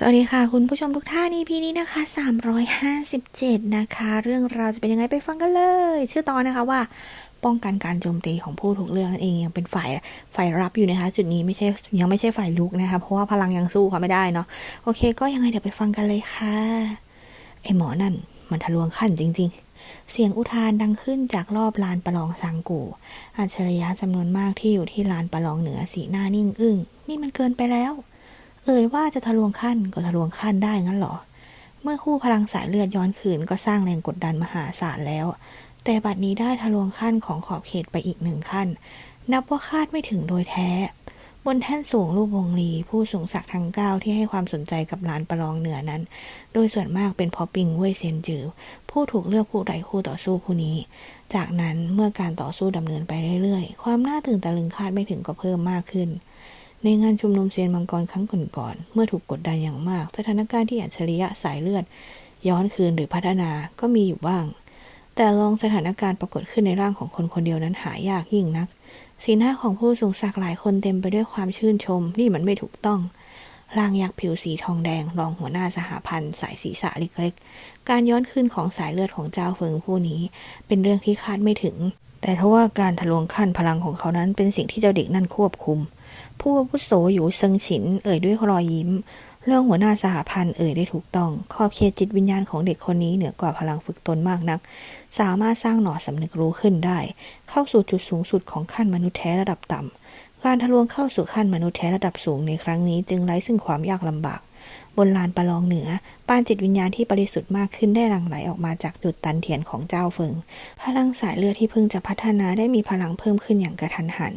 สวัสดีค่ะ คุณผู้ชมทุกท่าน EP นี้นะคะ 357 นะคะ เรื่องราวจะเป็นยังไงไปฟังกันเลย ชื่อตอนนะคะว่า ป้องกันการโจมตีของผู้ถูกเลือกนั่นเองยังเป็นฝ่ายฝ่ายรับอยู่นะคะ จุดนี้ไม่ใช่ยังไม่ใช่ฝ่ายลุกนะคะ เพราะว่าพลังยังสู้เขาไม่ได้เนาะโอเค ก็ยังไงเดี๋ยวไปฟังกันเลยค่ะไอหมอนั่นมันทะลวงขั้นจริง ๆเสียงอุทานดังขึ้นจากรอบลานประลองสังกูอัจฉริยะจำนวนมากที่อยู่ที่ลานประลองเหนือสีหน้านิ่งอึ้งนี่มันเกินไปแล้ว เอ่ยว่าจะทะลวงขั้นก็ทะลวงขั้นได้งั้นเหรอ เมื่อคู่พลังสายเลือดย้อนคืนก็สร้างแรงกดดันมหาศาลแล้ว แต่บัดนี้ได้ทะลวงขั้นของขอบเขตไปอีกหนึ่งขั้น นับว่าคาดไม่ถึงโดยแท้ บนแท่นสูงรูปวงลีผู้สูงศักดิ์ทั้งเก้าที่ให้ความสนใจกับลานประลองเหนือนั้น โดยส่วนมากเป็นเพราะปิงเว่ยเซียนจือผู้ถูกเลือกผู้ใดคู่ต่อสู้ผู้นี้ จากนั้นเมื่อการต่อสู้ดำเนินไปเรื่อยๆ ความน่าตื่นตะลึงคาดไม่ถึงก็เพิ่มมากขึ้น ในงานชุมนุมเซียนมังกรครั้งก่อนๆเมื่อถูกกดดันอย่างมาก สถานการณ์ที่อัจฉริยะสายเลือด ย้อนคืนหรือพัฒนาก็มีอยู่บ้าง แต่ลองสถานการณ์ปรากฏขึ้นในร่างของคนคนเดียวนั้นหายากยิ่งนัก สีหน้าของผู้สูงศักดิ์หลายคนเต็มไปด้วยความชื่นชม นี่มันไม่ถูกต้องร่างยักษ์ผิวสีทองแดง รองหัวหน้าสหพันธ์สายศีรษะเล็กๆ การย้อนคืนของสายเลือดของเจ้าเฟิงผู้นี้ เป็นเรื่องที่คาดไม่ถึง แต่ทว่าการทะลวงขั้นพลังของเขานั้นเป็นสิ่งที่เจ้าเด็กนั่นควบคุม ผู้อาวุโสอยู่เซิงฉิน เอ่ยด้วยรอยยิ้ม เรื่องหัวหน้าสหพันธ์เอ่ยได้ถูกต้อง ขอบเขตจิตวิญญาณของเด็กคนนี้เหนือกว่าพลังฝึกตนมากนัก สามารถสร้างหน่อสำนึกรู้ขึ้นได้ เข้าสู่จุดสูงสุดของขั้นมนุษย์แท้ระดับต่ำ การทะลวงเข้าสู่ขั้นมนุษย์แท้ระดับสูงในครั้งนี้จึงไร้ซึ่งความยากลำบากบนลานประลองเหนือปานจิตวิญญาณที่บริสุทธิ์มากขึ้นได้หลั่งไหลออกมาจากจุดตันเทียนของเจ้าเฟิง พลังสายเลือดที่เพิ่งจะพัฒนาได้มีพลังเพิ่มขึ้นอย่างกระทันหัน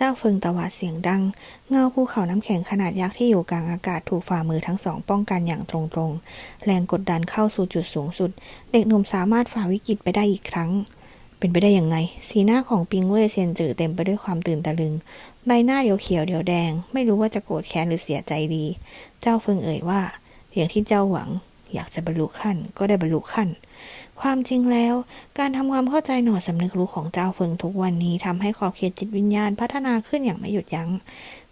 เจ้าเฟิงตะวาดเสียงดัง เงาภูเขาน้ำแข็งขนาดยักษ์ที่อยู่กลางอากาศถูกฝ่ามือทั้งสองป้องกันอย่างตรงๆ แรงกดดันเข้าสู่จุดสูงสุด เด็กหนุ่มสามารถฝ่าวิกฤตไปได้อีกครั้ง เป็นไปได้ยังไง สีหน้าของปิงเว่ยเซียนจือเต็มไปด้วยความตื่นตะลึง ใบหน้าเดียวเขียวเดียวแดง ไม่รู้ว่าจะโกรธแค้นหรือเสียใจดี เจ้าเฟิงเอ่ยว่าอย่างที่เจ้าหวัง อยากจะบรรลุขั้น ก็ได้บรรลุขั้น ความจริงแล้ว การทำความเข้าใจหน่อสำนึกรู้ของเจ้าเฟิงทุกวันนี้ทำให้ขอบเขตจิตวิญญาณพัฒนาขึ้นอย่างไม่หยุดยัง้ง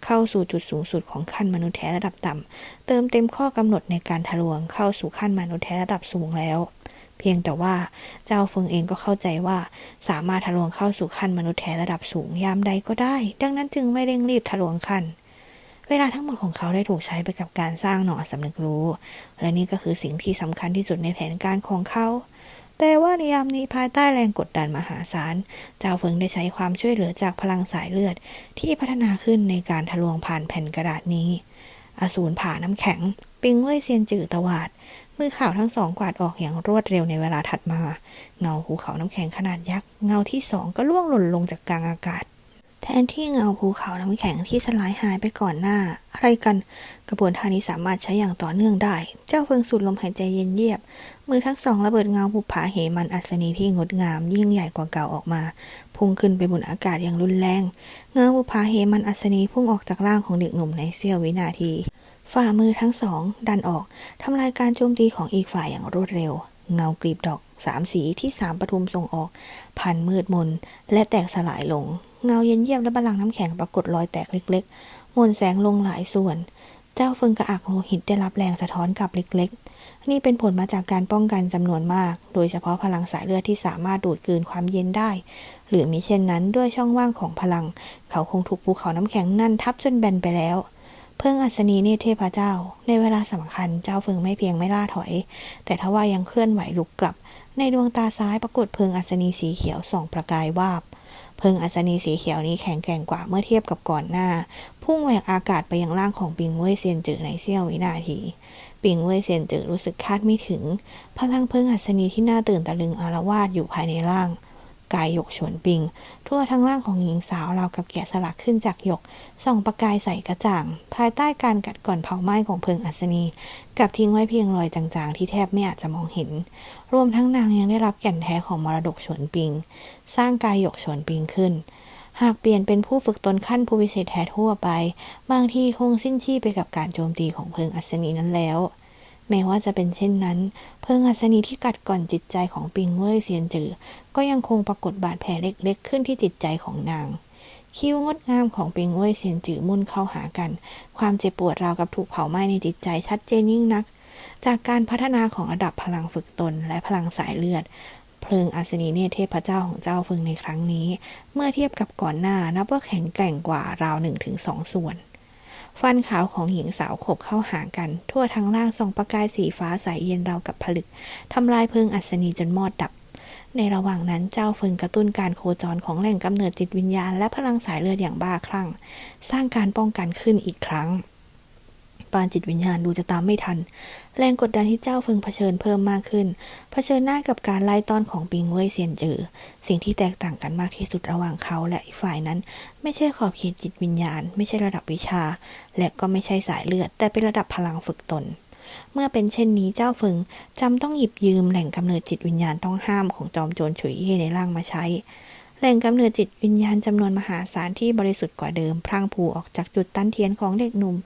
เข้าสู่จุดสูงสุดของขั้นมนุษย์แท้ระดับต่ำเติมเต็มข้อกำหนดในการทะลวงเข้าสู่ขั้นมนุษย์แท้ระดับสูงแล้วเพียงแต่ว่าเจ้าเฟิงเองก็เข้าใจว่าสามารถทะลวงเข้าสู่ขั้นมนุษย์แท้ระดับสูงยามใดก็ได้ ดังนั้นจึงไม่เร่งรีบทะลวงขั้น เวลาทั้งหมดของเขาได้ถูกใช้ไปกับการสร้างหน่อสำนึกรู้ และนี่ก็คือสิ่งที่สำคัญที่สุดในแผนการของเขาแต่ว่าในยามนี้ภายใต้แรงกดดันมหาศาล เจ้าเฟิงได้ใช้ความช่วยเหลือจากพลังสายเลือด ที่พัฒนาขึ้นในการทะลวงผ่านแผ่นกระดาษนี้ อสูรผ่าน้ำแข็ง ปิงเว่ยเซียนจือตวาด มือข่าวทั้งสองกวาดออกอย่างรวดเร็วในเวลาถัดมา เงาภูเขาน้ำแข็งขนาดยักษ์ เงาที่สองก็ล่วงหล่นลงจากกลางอากาศ นที่เงาภูเขาน้ำแข็งที่สลายหายไปก่อนหน้า อะไรกัน กระบวนท่านี้สามารถใช้อย่างต่อเนื่องได้ เจ้าเฟิงสูดลมหายใจเย็นเยียบ มือทั้งสองระเบิดเงาภูผาเหมันอัศนีที่งดงาม ยิ่งใหญ่กว่าเก่าออกมา พุ่งขึ้นไปบนอากาศอย่างรุนแรง เงาภูผาเหมันอัศนีพุ่งออกจากร่างของเด็กหนุ่มในเสี้ยววินาที ฝ่ามือทั้งสอง ดันออกทำลายการโจมตีของอีกฝ่ายอย่างรวดเร็ว เงากลีบดอก สามสีที่สามปทุมส่งออกพันมืดมน และแตกสลายลง เงาเย็นเยียบและบลังก์น้ำแข็งปรากฏรอยแตกเล็กๆมนแสงลงหลายส่วน เจ้าเฟิงกระอักโลหิตได้รับแรงสะท้อนกลับเล็ก ๆ นี่เป็นผลมาจากการป้องกันจำนวนมาก โดยเฉพาะพลังสายเลือดที่สามารถดูดกลืนความเย็นได้ หรือมิเช่นนั้นด้วยช่องว่างของพลัง เขาคงถูกภูเขาน้ำแข็งนั่นทับจนแบนไปแล้ว เพิ่งอัศนีเนตรเทพเจ้า ในเวลาสำคัญเจ้าเฟิงไม่เพียงไม่ล่าถอย แต่ทว่ายังเคลื่อนไหวลุกกลับ ในดวงตาซ้ายปรากฏเพิงอัศนีสีเขียวส่องประกายวาบ เพิงอัศนีสีเขียวนี้แข็งแกร่งกว่าเมื่อเทียบกับก่อนหน้า พุ่งแหวกอากาศไปยังร่างของปิงเว่ยเซียนจือในเสี้ยววินาทีปิงเว่ยเซียนจือรู้สึกคาดไม่ถึง พลังเพิงอัศนีที่น่าตื่นตะลึงอารวาสอยู่ภายในร่าง กายหยกฉวนปิง ทั่วทั้งร่างของหญิงสาวราวกับแกะสลักขึ้นจากหยก ส่องประกายใสกระจ่าง ภายใต้การกัดก่อนเผาไหม้ของเพิงอัศนี กับทิ้งไว้เพียงรอยจางๆ ที่แทบไม่อาจจะมองเห็น รวมทั้งนางยังได้รับแก่นแท้ของมรดกฉวนปิง สร้างกายหยกฉวนปิงขึ้นหากเปลี่ยนเป็นผู้ฝึกตนขั้นผู้วิเศษแท้ทั่วไป บางทีคงสิ้นชีพไปกับการโจมตีของเพิงอัศนีนั้นแล้ว แม้ว่าจะเป็นเช่นนั้น เพิงอัศนีที่กัดก่อนจิตใจของปิงเว่ยเซียนจือ ก็ยังคงปรากฏบาดแผลเล็กๆ ขึ้นที่จิตใจของนาง คิ้วงดงามของปิงเว่ยเซียนจือมุ่นเข้าหากัน ความเจ็บปวดราวกับถูกเผาไหม้ในจิตใจชัดเจนยิ่งนัก จากการพัฒนาของระดับพลังฝึกตนและพลังสายเลือดเพลิงอัศนีเนตรเทพเจ้าของเจ้าเฟิงในครั้งนี้ เมื่อเทียบกับก่อนหน้านับว่าแข็งแกร่งกว่าราวหนึ่งถึงสองส่วน ฟันขาวของหญิงสาวขบเข้าหากัน ทั่วทั้งร่างส่องประกายสีฟ้าใสเย็นราวกับผลึกทำลายเพลิงอัศนีจนมอดดับ ในระหว่างนั้นเจ้าเฟิงกระตุ้นการโคจรของแหล่งกำเนิดจิตวิญญาณ และพลังสายเลือดอย่างบ้าคลั่ง สร้างการป้องกันขึ้นอีกครั้งานจิตวิญญาณดูจะตามไม่ทัน แรงกดดันที่เจ้าเฟิงเผชิญเพิ่มมากขึ้น เผชิญหน้ากับการไล่ต้อนของปิงเว่ยเซียนเจอสิ่งที่แตกต่างกันมากที่สุดระหว่างเขาและอีกฝ่ายนั้น ไม่ใช่ขอบเขตจิตวิญญาณ ไม่ใช่ระดับวิชา และก็ไม่ใช่สายเลือด แต่เป็นระดับพลังฝึกตนเมื่อเป็นเช่นนี้เจ้าเฟิงจำต้องหยิบยืมแหล่งกำเนิดจิตวิญญาณต้องห้ามของจอมโจรฉุยเย่ในร่างมาใช้ แหล่งกำเนิดจิตวิญญาณจำนวนมหาศาลที่บริสุทธิ์กว่าเดิมพรั่งพรูออกจากจุดตั้นเทียนของเด็กหนุ่ม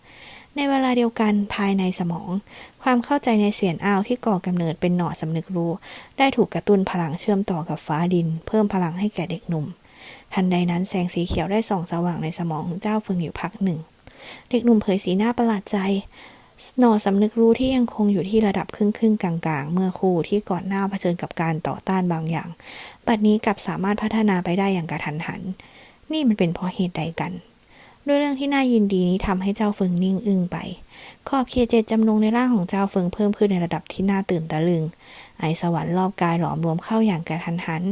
ในเวลาเดียวกันภายในสมอง ความเข้าใจในเสียนอ้าวที่ก่อกำเนิดเป็นหน่อสำนึกรู้ ได้ถูกกระตุ้นพลังเชื่อมต่อกับฟ้าดิน เพิ่มพลังให้แก่เด็กหนุ่ม ทันใดนั้นแสงสีเขียวได้ส่องสว่างในสมองของเจ้าเฟิงอยู่พักหนึ่ง เด็กหนุ่มเผยสีหน้าประหลาดใจหน่อสำนึกรู้ที่ยังคงอยู่ที่ระดับครึ่งครึ่งๆกลางๆ เมื่อครู่ที่ก่อนหน้าเผชิญกับการต่อต้านบางอย่าง บัดนี้กลับสามารถพัฒนาไปได้อย่างกระทันหัน นี่มันเป็นเพราะเหตุใดกัน ด้วยเรื่องที่น่ายินดีนี้ทำให้เจ้าเฟิงนิ่งอึ้งไป ขอบเขตเจตจำนงในร่างของเจ้าเฟิงเพิ่มขึ้นในระดับที่น่าตื่นตะลึง ไอสวรรค์รอบกายหลอมรวมเข้าอย่างกระทันหัน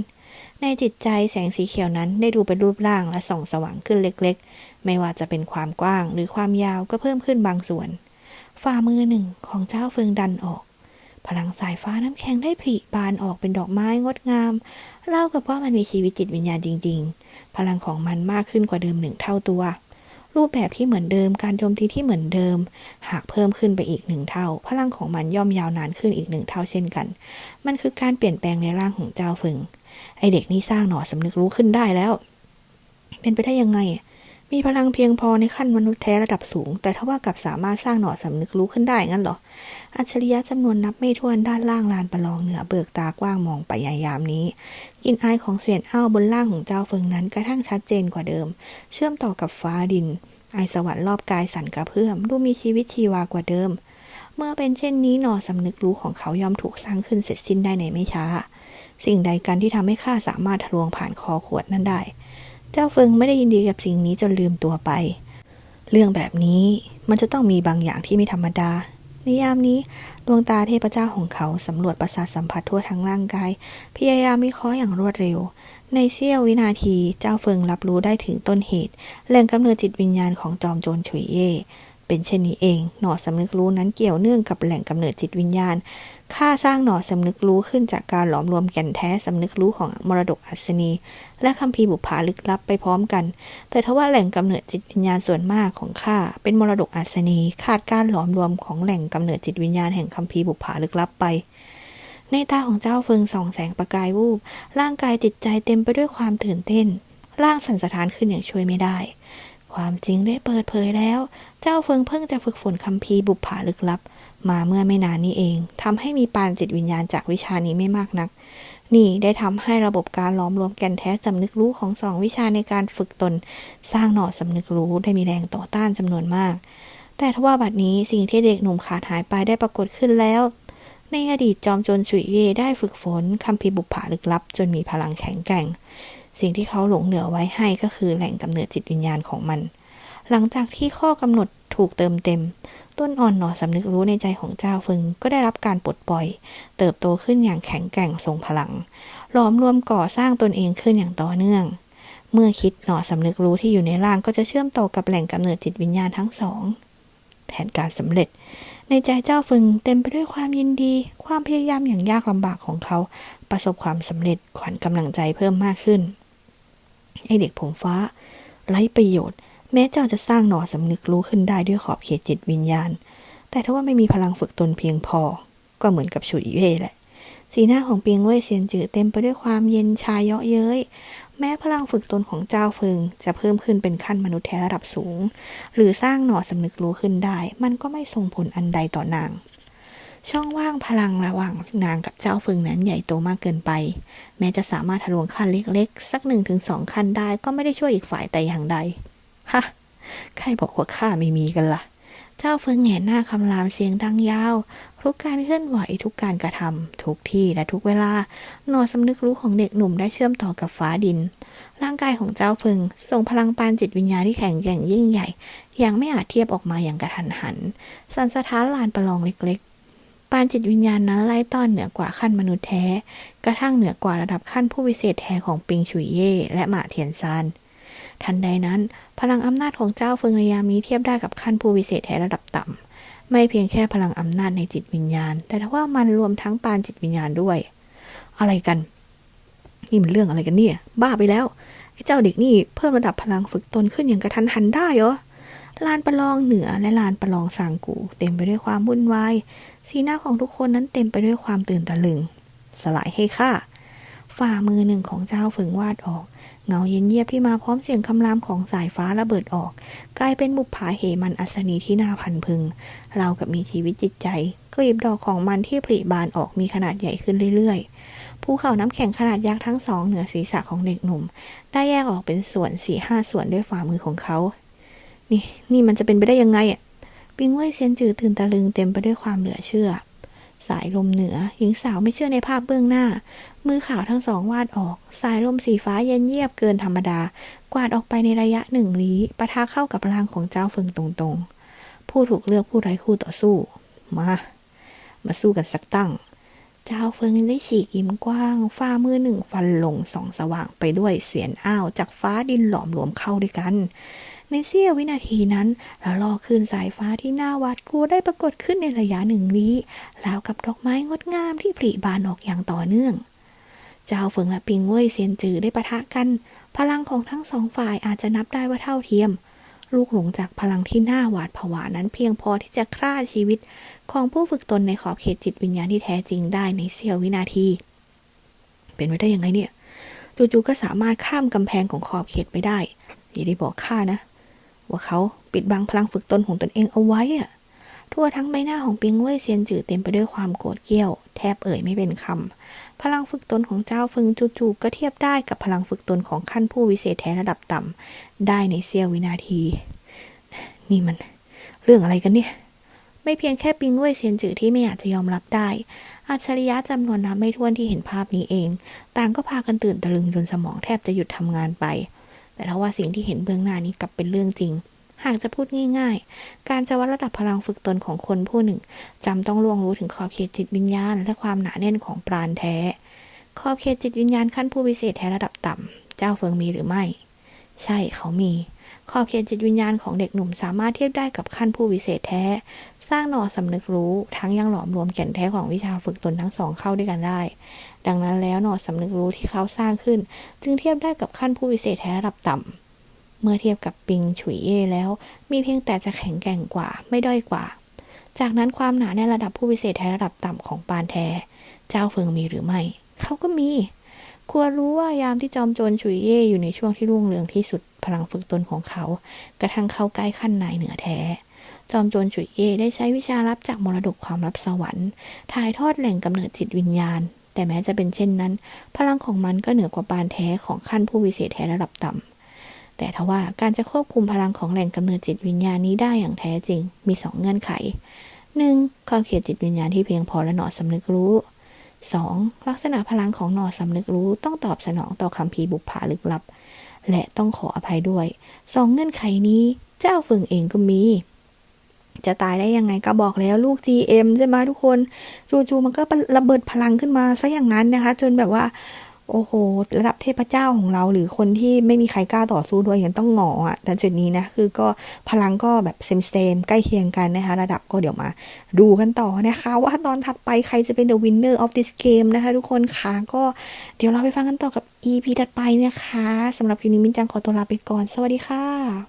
ในจิตใจแสงสีเขียวนั้นได้ดูเป็นรูปร่างและส่องสว่างขึ้นเล็กๆ ไม่ว่าจะเป็นความกว้างหรือความยาวก็เพิ่มขึ้นบางส่วน ฝ่ามือหนึ่งของเจ้าเฟิงดันออก พลังสายฟ้าน้ำแข็งได้ผลิบานออกเป็นดอกไม้งดงามเล่ากับว่ามันมีชีวิตจิตวิญญาณจริง ๆ พลังของมันมากขึ้นกว่าเดิมหนึ่งเท่าตัว รูปแบบที่เหมือนเดิม การโจมตีที่เหมือนเดิม หากเพิ่มขึ้นไปอีกหนึ่งเท่า พลังของมันย่อมยาวนานขึ้นอีกหนึ่งเท่าเช่นกัน มันคือการเปลี่ยนแปลงในร่างของเจ้าฝึง ไอเด็กนี่สร้างหน่อสำนึกรู้ขึ้นได้แล้ว เป็นไปได้ยังไง มีพลังเพียงพอในขั้นมนุษย์แท้ระดับสูง แต่ทว่ากับสามารถสร้างหน่อสำนึกรู้ขึ้นได้งั้นเหรอ อัจฉริยะจำนวนนับไม่ถ้วนด้านล่างลานประลองเหนือเบิกตากว้างมองไปยายามนี้กินอายของเสียนอ้าวบนล่างของเจ้าเฟิงนั้นกระทั่งชัดเจนกว่าเดิม เชื่อมต่อกับฟ้าดิน ไอสวรรค์รอบกายสั่นกระเพื่อมดูมีชีวิตชีวากว่าเดิม เมื่อเป็นเช่นนี้หน่อสำนึกรู้ของเขายอมถูกสร้างขึ้นเสร็จสิ้นได้ในไม่ช้า สิ่งใดกันที่ทำให้ข้าสามารถทะลวงผ่านคอขวดนั้นได้ เจ้าเฟิงไม่ได้ยินดีกับสิ่งนี้จนลืมตัวไป เรื่องแบบนี้มันจะต้องมีบางอย่างที่ไม่ธรรมดา ในยามนี้ดวงตาเทพเจ้าของเขาสำรวจประสาทสัมผัสทั่วทั้งร่างกาย พยายามวิเคราะห์อย่างรวดเร็ว ในเสี้ยววินาทีเจ้าเฟิงรับรู้ได้ถึงต้นเหตุแหล่งกำเนิดจิตวิญญาณของจอมโจรฉุยเย่เป็นเช่นนี้เอง หน่อสำนึกรู้นั้นเกี่ยวเนื่องกับแหล่งกำเนิดจิตวิญญาณ ค่าสร้างหน่อสำนึกรู้ขึ้นจากการหลอมรวมแก่นแท้สำนึกรู้ของมรดกอัศนี และคัมภีบุพาลึกลับไปพร้อมกัน แต่ทว่าแหล่งกำเนิดจิตวิญญาณส่วนมากของข้าเป็นมรดกอัศนีขาดการหลอมรวมของแหล่งกำเนิดจิตวิญญาณแห่งคัมภีบุพาลึกลับไป ในตาของเจ้าเฟิงส่องแสงประกายวูบ ร่างกายจิตใจเต็มไปด้วยความตื่นเต้น ร่างสั่นสะท้านขึ้นอย่างช่วยไม่ได้ ความจริงได้เปิดเผยแล้ว เจ้าเฟิงเพิ่งจะฝึกฝนคัมภีบุพาลึกลับ มาเมื่อไม่นานนี้เองทำให้มีปานจิตวิญญาณจากวิชานี้ไม่มากนัก นี่ได้ทำให้ระบบการล้อมรวมแก่นแท้สำนึกรู้ของสองวิชาในการฝึกตน สร้างหน่อสำนึกรู้ได้มีแรงต่อต้านจำนวนมาก แต่ทว่าบัดนี้สิ่งที่เด็กหนุ่มขาดหายไปได้ปรากฏขึ้นแล้ว ในอดีตจอมโจรฉุยเย่ได้ฝึกฝนคัมภีบุพภาลึกลับ จนมีพลังแข็งแกร่ง สิ่งที่เขาหลงเหลือไว้ให้ก็คือแหล่งกำเนิดจิตวิญญาณของมัน หลังจากที่ข้อกำหนดถูกเติมเต็ม ต้นอ่อนหน่อสำนึกรู้ในใจของเจ้าฟึงก็ได้รับการปลดปล่อย เติบโตขึ้นอย่างแข็งแกร่งทรงพลัง หลอมรวมก่อสร้างตนเองขึ้นอย่างต่อเนื่อง เมื่อคิดหน่อสำนึกรู้ที่อยู่ในร่างก็จะเชื่อมต่อกับแหล่งกำเนิดจิตวิญญาณทั้งสอง แผนการสำเร็จ ในใจเจ้าฟึงเต็มไปด้วยความยินดี ความพยายามอย่างยากลำบากของเขา ประสบความสำเร็จขวัญกำลังใจเพิ่มมากขึ้นไอเด็กผมฟ้าไร้ประโยชน์ แม้เจ้าจะสร้างหน่อสำนึกรู้ขึ้นได้ด้วยขอบเขตจิตวิญญาณ แต่ถ้าว่าไม่มีพลังฝึกตนเพียงพอ ก็เหมือนกับฉุยเย่แหละ สีหน้าของเปียงเว่ยเซียนจือเต็มไปด้วยความเย็นชาเยาะเย้ย แม้พลังฝึกตนของเจ้าเฟิงจะเพิ่มขึ้นเป็นขั้นมนุษย์แท้ระดับสูง หรือสร้างหน่อสำนึกรู้ขึ้นได้ มันก็ไม่ส่งผลอันใดต่อนาง ช่องว่างพลังระหว่างนางกับเจ้าเฟิงนั้นใหญ่โตมากเกินไป แม้จะสามารถทะลวงขั้นเล็กๆ สักหนึ่งถึงสองขั้นได้ก็ไม่ได้ช่วยอีกฝ่ายแต่อย่างใด ฮะใครบอกว่าข้าไม่มีกันล่ะ เจ้าเฟิงแหงนหน้าคำรามเสียงดังยาว ทุกการเคลื่อนไหวทุกการกระทำทุกที่และทุกเวลาหนอสำนึกรู้ของเด็กหนุ่มได้เชื่อมต่อกับฟ้าดิน ร่างกายของเจ้าเฟิงส่งพลังปานจิตวิญญาณที่แข็งแกร่งยิ่งใหญ่ ยังไม่อาจเทียบออกมาอย่างกระทันหัน สันสะท้านลานประลองเล็กๆปานจิตวิญญาณนั้นไล่ต้อนเหนือกว่าขั้นมนุษย์แท้ กระทั่งเหนือกว่าระดับขั้นผู้วิเศษแท้ของปิงฉุยเย่และหมาเทียนซาน ทันใดนั้น พลังอำนาจของเจ้าเฟิงในยามนี้เทียบได้กับขั้นผู้วิเศษแท้ระดับต่ำ ไม่เพียงแค่พลังอำนาจในจิตวิญญาณ แต่ทว่ามันรวมทั้งปานจิตวิญญาณด้วย อะไรกัน นี่มันเรื่องอะไรกันเนี่ย บ้าไปแล้ว ไอ้เจ้าเด็กนี่เพิ่มระดับพลังฝึกตนขึ้นอย่างกระทันหันได้เหรอลานประลองเหนือและลานประลองสางกู เต็มไปด้วยความวุ่นวาย สีหน้าของทุกคนนั้นเต็มไปด้วยความตื่นตะลึง สลายให้ค่า ฝ่ามือหนึ่งของเจ้าฝึงวาดออก เงาเย็นเยียบที่มาพร้อมเสียงคำรามของสายฟ้าระเบิดออก กลายเป็นบุปผาเหมันอัศนีที่น่าพันพึง เราวกับมีชีวิตจิตใจกลีบดอกของมันที่ผลิบานออกมีขนาดใหญ่ขึ้นเรื่อยๆ ภูเขาน้ำแข็งขนาดยักษ์ทั้งสองเหนือศีรษะของเด็กหนุ่ม ได้แยกออกเป็นส่วนสี่ห้าส่วนด้วยฝ่ามือของเขา นี่นี่มันจะเป็นไปได้ยังไงอะปิงเว่ยเซียนจือตื่นตะลึงเต็มไปด้วยความเหลือเชื่อ สายลมเหนือ หญิงสาวไม่เชื่อในภาพเบื้องหน้า มือขาวทั้งสองวาดออก สายลมสีฟ้าเย็นเยียบเกินธรรมดา กวาดออกไปในระยะหนึ่งลี้ปะทะเข้ากับร่างของเจ้าเฟิงตรงๆ ผู้ถูกเลือกผู้ไร้คู่ต่อสู้ มา มาสู้กันสักตั้ง เจ้าเฟิงได้ฉีกยิ้มกว้างฝ้ามือหนึ่งฟันลงสองสว่างไปด้วยเสียนอ้าวจากฟ้าดินหลอมรวมเข้าด้วยกัน ในเสี้ยววินาทีนั้นละลอคลืนสายฟ้าที่หน่าวาดกลัวได้ปรากฏขึ้นในระยะหนึ่งลี้แล้วกับดอกไม้งดงามที่ผลิบานออกอย่างต่อเนื่อง เจ้าเฟิงและปิงเว่ยเซียนจือได้ปะทะกัน พลังของทั้งสองฝ่ายอาจจะนับได้ว่าเท่าเทียม ลูกหลงจากพลังที่หน่าหวาดผวานั้นเพียงพอที่จะฆ่าชีวิต ของผู้ฝึกตนในขอบเขตจิตวิญญาณที่แท้จริงได้ในเสี้ยววินาที เป็นไปได้ยังไงเนี่ยจู่ๆก็สามารถข้ามกำแพงของขอบเขตไปได้อย่าได้บอกข้านะ ว่าเขาปิดบังพลังฝึกตนของตนเองเอาไว้อะทั่วทั้งใบหน้าของปิงเว่ยเซียนจือเต็มไปด้วยความโกรธเกรี้ยว แทบเอ่ยไม่เป็นคำพลังฝึกตนของเจ้าฟึงจู่ๆก็เทียบได้กับพลังฝึกตนของขั้นผู้วิเศษแท้ระดับต่ำได้ในเสี้ยววินาที นี่มัน เรื่องอะไรกันเนี่ย ไม่เพียงแค่ปิงเว่ยเซียนจือที่ไม่อยากจะยอมรับได้ อัจฉริยะจำนวนนับไม่ถ้วนที่เห็นภาพนี้เอง ต่างก็พากันตื่นตะลึงจนสมองแทบจะหยุดทำงานไป แต่ถ้าว่าสิ่งที่เห็นเบื้องหน้านี้กลับเป็นเรื่องจริง หากจะพูดง่าย ๆ การจะวัดระดับพลังฝึกตนของคนผู้หนึ่งจำต้องล่วงรู้ถึงขอบเขตจิตวิญญาณ และความหนาแน่นของปราณแท้ ขอบเขตจิตวิญญาณขั้นผู้วิเศษแท้ระดับต่ำ เจ้าเฟิงมีหรือไม่ ใช่เขามี ขอบเขตจิตวิญญาณของเด็กหนุ่มสามารถเทียบได้กับขั้นผู้วิเศษแท้ สร้างหน่อสำนึกรู้ ทั้งยังหลอมรวมแก่นแท้ของวิชาฝึกตนทั้งสองเข้าด้วยกันได้ ดังนั้นแล้วหน่อสำนึกรู้ที่เขาสร้างขึ้น จึงเทียบได้กับขั้นผู้วิเศษแท้ระดับต่ำเมื่อเทียบกับปิงฉุยเย่แล้ว มีเพียงแต่จะแข็งแกร่งกว่าไม่ด้อยกว่า จากนั้นความหนาในระดับผู้วิเศษแท้ระดับต่ำของปานแท้ เจ้าเฟิงมีหรือไม่ เขาก็มี ควรรู้ว่ายามที่จอมโจรฉุยเย่อยู่ในช่วงที่รุ่งเรืองที่สุดพลังฝึกตนของเขา กระทั่งเข้าใกล้ขั้นนายเหนือแท้ จอมโจรฉุยเย่ได้ใช้วิชาลับจากมรดกความลับสวรรค์ถ่ายทอดแหล่งกำเนิดจิตวิญญาณ แต่แม้จะเป็นเช่นนั้น พลังของมันก็เหนือกว่าปานแท้ของขั้นผู้วิเศษแท้ระดับต่ำแต่ทว่าการจะควบคุมพลังของแหล่งกำเนิดจิตวิญญาณนี้ได้อย่างแท้จริงมีสองเงื่อนไข 1. ขอบเขตจิตวิญญาณที่เพียงพอและหนอสำนึกรู้ 2. ลักษณะพลังของนอสำนึกรู้ต้องตอบสนองต่อคำพีบุพผาลึกลับ และต้องขออภัยด้วยสองเงื่อนไขนี้เจ้าฝึงเองก็มี จะตายได้ยังไงก็บอกแล้วลูก GM ใช่ไหมทุกคน จู่ๆมันก็ระเบิดพลังขึ้นมาซะอย่างนั้นนะคะ จนแบบว่า โอ้โห ระดับเทพเจ้าของเรา หรือคนที่ไม่มีใครกล้าต่อสู้ด้วยยังต้องหงออะแต่จุดนี้นะคือก็พลังก็แบบเซมเซมๆใกล้เคียงกันนะคะ ระดับก็เดี๋ยวมา ดูกันต่อนะคะ ว่าตอนถัดไปใครจะเป็น the winner of this game นะคะ ทุกคนค่ะก็เดี๋ยวเราไปฟังกันต่อกับ EP ถัดไปนะคะสำหรับคลิปนี้มินจังขอตัวลาไปก่อน สวัสดีค่ะ